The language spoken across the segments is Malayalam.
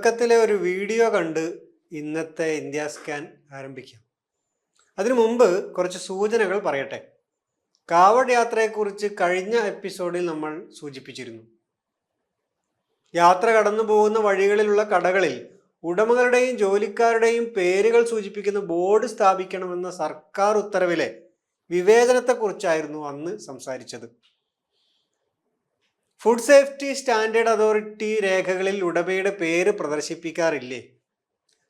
തുടക്കത്തിലെ ഒരു വീഡിയോ കണ്ട് ഇന്നത്തെ ഇന്ത്യ സ്കാൻ ആരംഭിക്കാം. അതിനു മുമ്പ് കുറച്ച് സൂചനകൾ പറയട്ടെ. കാവഡ് യാത്രയെക്കുറിച്ച് കഴിഞ്ഞ എപ്പിസോഡിൽ നമ്മൾ സൂചിപ്പിച്ചിരുന്നു. യാത്ര കടന്നു പോകുന്ന വഴികളിലുള്ള കടകളിൽ ഉടമകളുടെയും ജോലിക്കാരുടെയും പേരുകൾ സൂചിപ്പിക്കുന്ന ബോർഡ് സ്ഥാപിക്കണമെന്ന സർക്കാർ ഉത്തരവിലെ വിവേചനത്തെക്കുറിച്ചായിരുന്നു അന്ന് സംസാരിച്ചത്. ഫുഡ് സേഫ്റ്റി സ്റ്റാൻഡേർഡ് അതോറിറ്റി രേഖകളിൽ ഉടമയുടെ പേര് പ്രദർശിപ്പിക്കാറില്ലേ?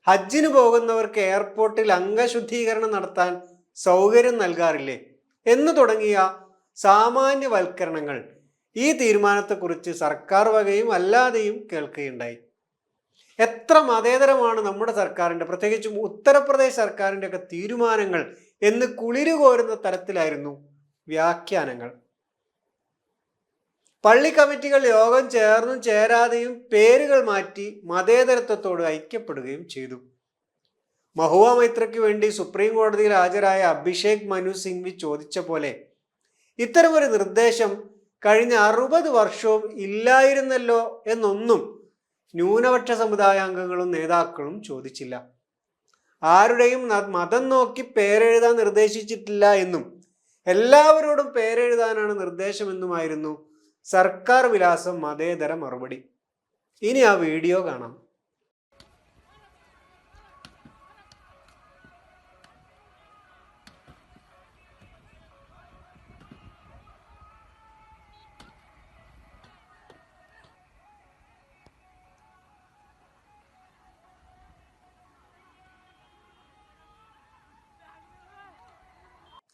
ഹജ്ജിന് പോകുന്നവർക്ക് എയർപോർട്ടിൽ അംഗശുദ്ധീകരണം നടത്താൻ സൗകര്യം നൽകാറില്ലേ? എന്ന് തുടങ്ങിയ സാമാന്യവൽക്കരണങ്ങൾ ഈ തീരുമാനത്തെക്കുറിച്ച് സർക്കാർ വകയും അല്ലാതെയും കേൾക്കുകയുണ്ടായി. എത്ര മതേതരമാണ് നമ്മുടെ സർക്കാരിന്റെ പ്രത്യേകിച്ചും ഉത്തർപ്രദേശ് സർക്കാരിന്റെയൊക്കെ തീരുമാനങ്ങൾ എന്ന് കുളിരു കോരുന്ന തരത്തിലായിരുന്നു വ്യാഖ്യാനങ്ങൾ. പള്ളി കമ്മിറ്റികൾ യോഗം ചേർന്നും ചേരാതെയും പേരുകൾ മാറ്റി മതേതരത്വത്തോട് ഐക്യപ്പെടുകയും ചെയ്തു. മഹുവ മൈത്രയ്ക്ക് വേണ്ടി സുപ്രീം കോടതിയിൽ ഹാജരായ അഭിഷേക് മനു സിംഗ്വി ചോദിച്ച പോലെ ഇത്തരമൊരു നിർദ്ദേശം കഴിഞ്ഞ അറുപത് വർഷവും ഇല്ലായിരുന്നല്ലോ എന്നൊന്നും ന്യൂനപക്ഷ സമുദായാംഗങ്ങളും നേതാക്കളും ചോദിച്ചില്ല. ആരുടെയും മതം നോക്കി പേരെഴുതാൻ നിർദ്ദേശിച്ചിട്ടില്ല എന്നും എല്ലാവരോടും പേരെഴുതാനാണ് നിർദ്ദേശമെന്നുമായിരുന്നു സർക്കാർ വിലാസം മതേതര മറുപടി. ഇനി ആ വീഡിയോ കാണാം.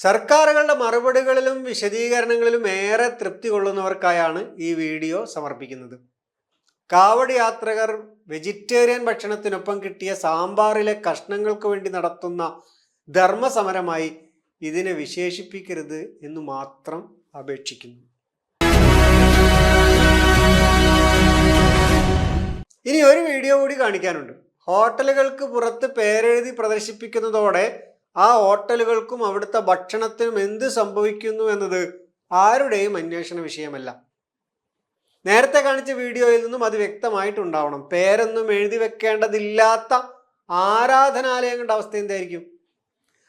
സർക്കാരുകളുടെ മറുപടികളിലും വിശദീകരണങ്ങളിലും ഏറെ തൃപ്തി കൊള്ളുന്നവർക്കായാണ് ഈ വീഡിയോ സമർപ്പിക്കുന്നത്. കാവടി യാത്രകർ വെജിറ്റേറിയൻ ഭക്ഷണത്തിനൊപ്പം കിട്ടിയ സാമ്പാറിലെ കഷ്ണങ്ങൾക്ക് വേണ്ടി നടത്തുന്ന ധർമ്മസമരമായി ഇതിനെ വിശേഷിപ്പിക്കരുത് എന്ന് മാത്രം അപേക്ഷിക്കുന്നു. ഇനി ഒരു വീഡിയോ കൂടി കാണിക്കാനുണ്ട്. ഹോട്ടലുകൾക്ക് പുറത്ത് പേരെഴുതി പ്രദർശിപ്പിക്കുന്നതോടെ ആ ഹോട്ടലുകൾക്കും അവിടുത്തെ ഭക്ഷണത്തിനും എന്ത് സംഭവിക്കുന്നു എന്നത് ആരുടെയും അന്വേഷണ വിഷയമല്ല. നേരത്തെ കാണിച്ച വീഡിയോയിൽ നിന്നും അത് വ്യക്തമായിട്ടുണ്ടാവണം. പേരൊന്നും എഴുതി വെക്കേണ്ടതില്ലാത്ത ആരാധനാലയങ്ങളുടെ അവസ്ഥ എന്തായിരിക്കും?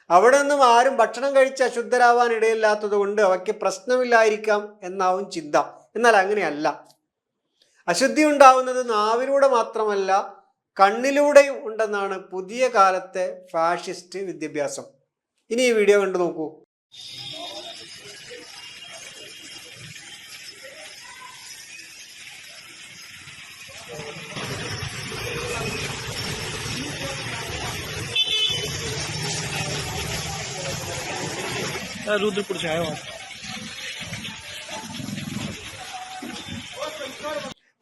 അവിടെ നിന്നും ആരും ഭക്ഷണം കഴിച്ച് അശുദ്ധരാവാൻ ഇടയില്ലാത്തത് കൊണ്ട് അവയ്ക്ക് പ്രശ്നമില്ലായിരിക്കാം എന്നാവും ചിന്ത. എന്നാൽ അങ്ങനെയല്ല. അശുദ്ധി ഉണ്ടാവുന്നത് നാവിലൂടെ മാത്രമല്ല കണ്ണിലൂടെയും ഉണ്ടെന്നാണ് പുതിയ കാലത്തെ ഫാഷിസ്റ്റ് വിദ്യാഭ്യാസം ഇനി ഈ വീഡിയോ കണ്ടു നോക്കൂ रुद्रपुर से आए हो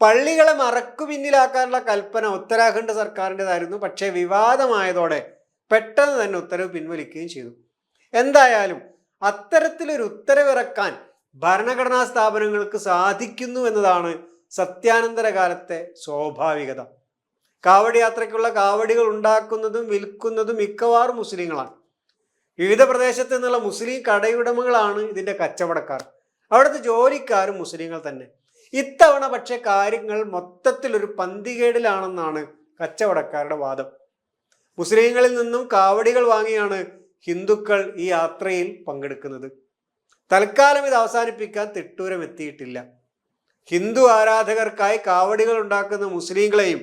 പള്ളികളെ മറക്കു പിന്നിലാക്കാനുള്ള കൽപ്പന ഉത്തരാഖണ്ഡ് സർക്കാരിന്റെതായിരുന്നു. പക്ഷേ വിവാദമായതോടെ പെട്ടെന്ന് തന്നെ ഉത്തരവ് പിൻവലിക്കുകയും ചെയ്തു. എന്തായാലും അത്തരത്തിലൊരു ഉത്തരവിറക്കാൻ ഭരണഘടനാ സ്ഥാപനങ്ങൾക്ക് സാധിക്കുന്നു എന്നതാണ് സത്യാനന്തര കാലത്തെ സ്വാഭാവികത. കാവടി യാത്രയ്ക്കുള്ള കാവടികൾ ഉണ്ടാക്കുന്നതും വിൽക്കുന്നതും മിക്കവാറും മുസ്ലിങ്ങളാണ്. വിവിധ പ്രദേശത്ത് നിന്നുള്ള മുസ്ലിം കടയുടമകളാണ് ഇതിന്റെ കച്ചവടക്കാർ. അവിടുത്തെ ജോലിക്കാരും മുസ്ലിങ്ങൾ തന്നെ. ഇത്തവണ പക്ഷേ കാര്യങ്ങൾ മൊത്തത്തിൽ ഒരു പന്തികേടിലാണെന്നാണ് കച്ചവടക്കാരുടെ വാദം. മുസ്ലിങ്ങളിൽ നിന്നും കാവടികൾ വാങ്ങിയാണ് ഹിന്ദുക്കൾ ഈ യാത്രയിൽ പങ്കെടുക്കുന്നത്. തൽക്കാലം ഇത് അവസാനിപ്പിക്കാൻ തിട്ടൂരം എത്തിയിട്ടില്ല. ഹിന്ദു ആരാധകർക്കായി കാവടികൾ ഉണ്ടാക്കുന്ന മുസ്ലിങ്ങളെയും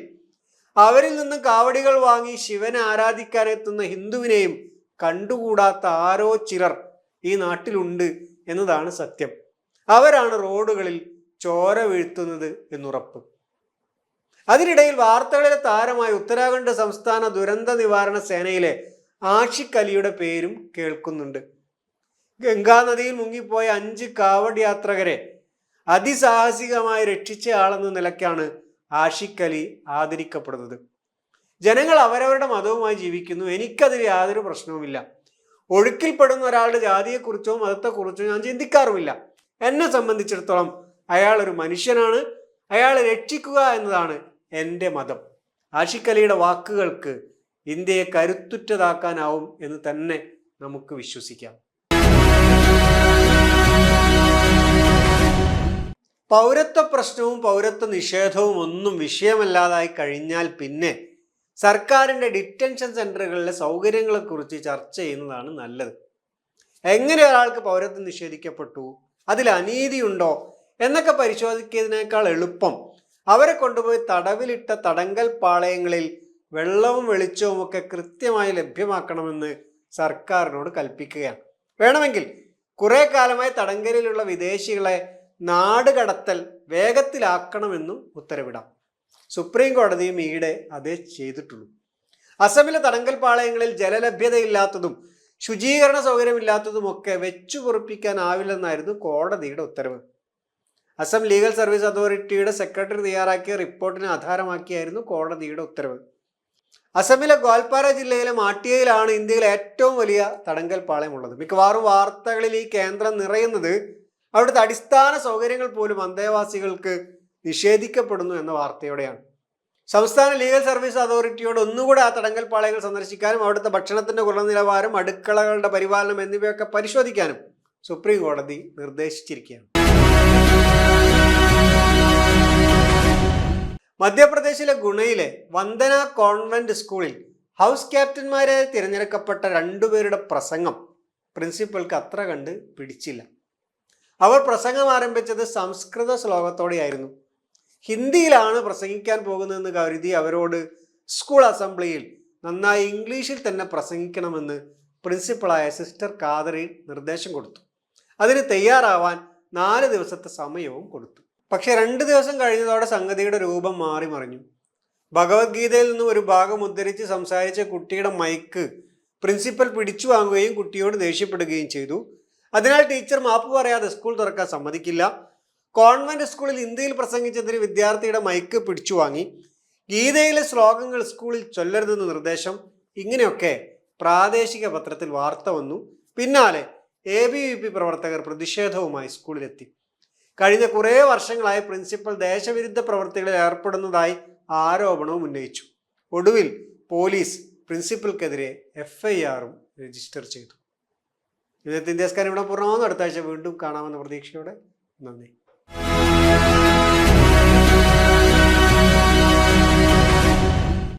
അവരിൽ നിന്നും കാവടികൾ വാങ്ങി ശിവനെ ആരാധിക്കാനെത്തുന്ന ഹിന്ദുവിനെയും കണ്ടുകൂടാത്ത ആരോ ചിലർ ഈ നാട്ടിലുണ്ട് എന്നതാണ് സത്യം. അവരാണ് റോഡുകളിൽ ചോര വീഴ്ത്തുന്നത് എന്നുറപ്പ്. അതിനിടയിൽ വാർത്തകളിലെ താരമായ ഉത്തരാഖണ്ഡ് സംസ്ഥാന ദുരന്ത നിവാരണ സേനയിലെ ആഷിഖ് അലിയുടെ പേരും കേൾക്കുന്നുണ്ട്. ഗംഗാനദിയിൽ മുങ്ങിപ്പോയ അഞ്ച് കാവഡ് യാത്രകരെ അതിസാഹസികമായി രക്ഷിച്ച ആളെന്ന നിലയ്ക്കാണ് ആഷിഖ് അലി ആദരിക്കപ്പെടുന്നത്. ജനങ്ങൾ അവരവരുടെ മതവുമായി ജീവിക്കുന്നു. എനിക്കതിൽ യാതൊരു പ്രശ്നവുമില്ല. ഒഴുക്കിൽപ്പെടുന്ന ഒരാളുടെ ജാതിയെക്കുറിച്ചോ മതത്തെക്കുറിച്ചോ ഞാൻ ചിന്തിക്കാറുമില്ല. എന്നെ സംബന്ധിച്ചിടത്തോളം അയാൾ ഒരു മനുഷ്യനാണ്. അയാളെ രക്ഷിക്കുക എന്നതാണ് എന്റെ മതം. ആഷിഖ് അലിയുടെ വാക്കുകൾക്ക് ഇന്ത്യയെ കരുത്തുറ്റതാക്കാനാവും എന്ന് തന്നെ നമുക്ക് വിശ്വസിക്കാം. പൗരത്വ പ്രശ്നവും പൗരത്വ നിഷേധവും ഒന്നും വിഷയമല്ലാതായി കഴിഞ്ഞാൽ പിന്നെ സർക്കാരിന്റെ ഡിറ്റൻഷൻ സെന്ററുകളിലെ സൗകര്യങ്ങളെക്കുറിച്ച് ചർച്ച ചെയ്യുന്നതാണ് നല്ലത്. എങ്ങനെ ഒരാൾക്ക് പൗരത്വം നിഷേധിക്കപ്പെട്ടു? അതിൽ അനീതിയുണ്ടോ? എന്നൊക്കെ പരിശോധിക്കുന്നതിനേക്കാൾ എളുപ്പം. അവരെ കൊണ്ടുപോയി തടവിലിട്ട തടങ്കൽ പാളയങ്ങളിൽ വെള്ളവും വെളിച്ചവും ഒക്കെ കൃത്യമായി ലഭ്യമാക്കണമെന്ന് സർക്കാരിനോട് കൽപ്പിക്കുകയാണ്. വേണമെങ്കിൽ കുറെ കാലമായി തടങ്കലിലുള്ള വിദേശികളെ നാട് കടത്തൽ വേഗത്തിലാക്കണമെന്നും ഉത്തരവിടാം. സുപ്രീം കോടതിയും ഈയിടെ അതേ ചെയ്തിട്ടുള്ളൂ. അസമിലെ തടങ്കൽ പാളയങ്ങളിൽ ജലലഭ്യതയില്ലാത്തതും ശുചീകരണ സൗകര്യമില്ലാത്തതുമൊക്കെ വെച്ചു പൊറിപ്പിക്കാനാവില്ലെന്നായിരുന്നു കോടതിയുടെ ഉത്തരവ്. അസം ലീഗൽ സർവീസ് അതോറിറ്റിയുടെ സെക്രട്ടറി തയ്യാറാക്കിയ റിപ്പോർട്ടിനെ ആധാരമാക്കിയായിരുന്നു കോടതിയുടെ ഉത്തരവ്. അസമിലെ ഗോൽപാര ജില്ലയിലെ മാട്ടിയയിലാണ് ഇന്ത്യയിലെ ഏറ്റവും വലിയ തടങ്കൽ പാളയമുള്ളത്. മിക്കവാറും വാർത്തകളിൽ ഈ കേന്ദ്രം നിറയുന്നത് അവിടുത്തെ അടിസ്ഥാന സൗകര്യങ്ങൾ പോലും അന്തേവാസികൾക്ക് നിഷേധിക്കപ്പെടുന്നു എന്ന വാർത്തയോടെയാണ്. സംസ്ഥാന ലീഗൽ സർവീസ് അതോറിറ്റിയോട് ഒന്നുകൂടെ ആ തടങ്കൽ പാളയങ്ങൾ സന്ദർശിക്കാനും അവിടുത്തെ ഭക്ഷണത്തിന്റെ ഗുണനിലവാരം അടുക്കളകളുടെ പരിപാലനം എന്നിവയൊക്കെ പരിശോധിക്കാനും സുപ്രീം കോടതി നിർദ്ദേശിച്ചിരിക്കുകയാണ്. മധ്യപ്രദേശിലെ ഗുണയിലെ വന്ദന കോൺവെന്റ് സ്കൂളിൽ ഹൗസ് ക്യാപ്റ്റന്മാരെ തിരഞ്ഞെടുക്കപ്പെട്ട രണ്ടുപേരുടെ പ്രസംഗം പ്രിൻസിപ്പൾക്ക് അത്ര കണ്ട് പിടിച്ചില്ല. അവർ പ്രസംഗം ആരംഭിച്ചത് സംസ്കൃത ശ്ലോകത്തോടെയായിരുന്നു. ഹിന്ദിയിലാണ് പ്രസംഗിക്കാൻ പോകുന്നതെന്ന് കരുതി അവരോട് സ്കൂൾ അസംബ്ലിയിൽ നന്നായി ഇംഗ്ലീഷിൽ തന്നെ പ്രസംഗിക്കണമെന്ന് പ്രിൻസിപ്പളായ സിസ്റ്റർ കാതറി നിർദ്ദേശം കൊടുത്തു. അതിന് തയ്യാറാവാൻ നാല് ദിവസത്തെ സമയവും കൊടുത്തു. പക്ഷെ രണ്ട് ദിവസം കഴിഞ്ഞതോടെ സംഗതിയുടെ രൂപം മാറി മറിഞ്ഞു. ഭഗവത്ഗീതയിൽ നിന്നും ഒരു ഭാഗം ഉദ്ധരിച്ച് സംസാരിച്ച കുട്ടിയുടെ മൈക്ക് പ്രിൻസിപ്പൽ പിടിച്ചു വാങ്ങുകയും കുട്ടിയോട് ദേഷ്യപ്പെടുകയും ചെയ്തു. അതിനാൽ ടീച്ചർ മാപ്പ് പറയാതെ സ്കൂൾ തുറക്കാൻ സമ്മതിക്കില്ല. കോൺവെന്റ് സ്കൂളിൽ ഇന്ത്യയിൽ പ്രസംഗിച്ചതിന് വിദ്യാർത്ഥിയുടെ മൈക്ക് പിടിച്ചു വാങ്ങി. ഗീതയിലെ ശ്ലോകങ്ങൾ സ്കൂളിൽ ചൊല്ലരുതെന്ന് നിർദ്ദേശം. ഇങ്ങനെയൊക്കെ പ്രാദേശിക പത്രത്തിൽ വാർത്ത വന്നു. പിന്നാലെ എ ബി വി പി പ്രവർത്തകർ പ്രതിഷേധവുമായി സ്കൂളിലെത്തി. കഴിഞ്ഞ കുറേ വർഷങ്ങളായി പ്രിൻസിപ്പൽ ദേശവിരുദ്ധ പ്രവൃത്തികളിൽ ഏർപ്പെടുന്നതായി ആരോപണവും ഉന്നയിച്ചു. ഒടുവിൽ പോലീസ് പ്രിൻസിപ്പൽക്കെതിരെ എഫ് ഐ ആറും രജിസ്റ്റർ ചെയ്തു. ഇന്നത്തെ ഇന്ത്യസ്കാരം ഇവിടെ പൂർണമാകുന്നു അടുത്ത ആഴ്ച വീണ്ടും കാണാമെന്ന പ്രതീക്ഷയോടെ നന്ദി.